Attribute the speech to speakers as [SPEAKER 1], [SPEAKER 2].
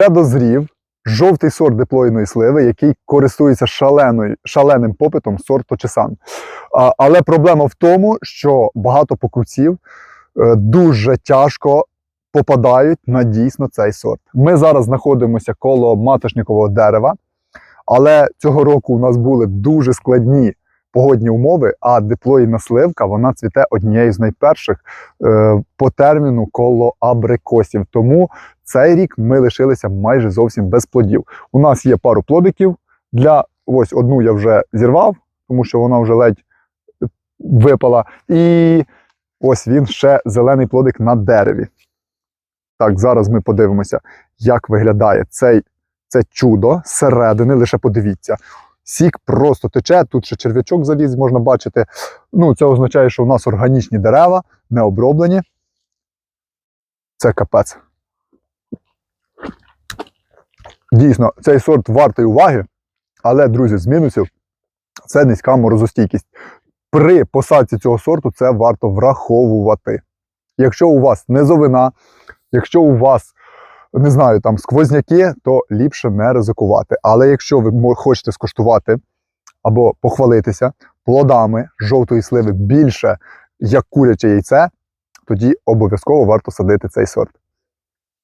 [SPEAKER 1] Це дозрів жовтий сорт диплоїдної сливи, який користується шаленою, шаленим попитом сорту Чесан. Але проблема в тому, що багато покупців е, дуже тяжко попадають на дійсно цей сорт. Ми зараз знаходимося коло матошникового дерева, але цього року у нас були дуже складні погодні умови, а диплоїдна сливка вона цвіте однією з найперших е, по терміну коло абрикосів. Тому цей рік ми лишилися майже зовсім без плодів. У нас є пару плодиків. Для ось одну я вже зірвав, тому що вона вже ледь е, випала. І ось він ще зелений плодик на дереві. Так, зараз ми подивимося, як виглядає цей, це чудо зсередини. Лише подивіться. Сік просто тече, тут ще черв'ячок заліз, можна бачити. Ну, це означає, що у нас органічні дерева, не оброблені. Це капець. Дійсно, цей сорт вартий уваги, але, друзі, з мінусів це низька морозостійкість. При посадці цього сорту це варто враховувати. Якщо у вас низовина, якщо у вас, не знаю, там сквозняки, то ліпше не ризикувати. Але якщо ви хочете скуштувати або похвалитися плодами жовтої сливи більше, як куряче яйце, тоді обов'язково варто садити цей сорт.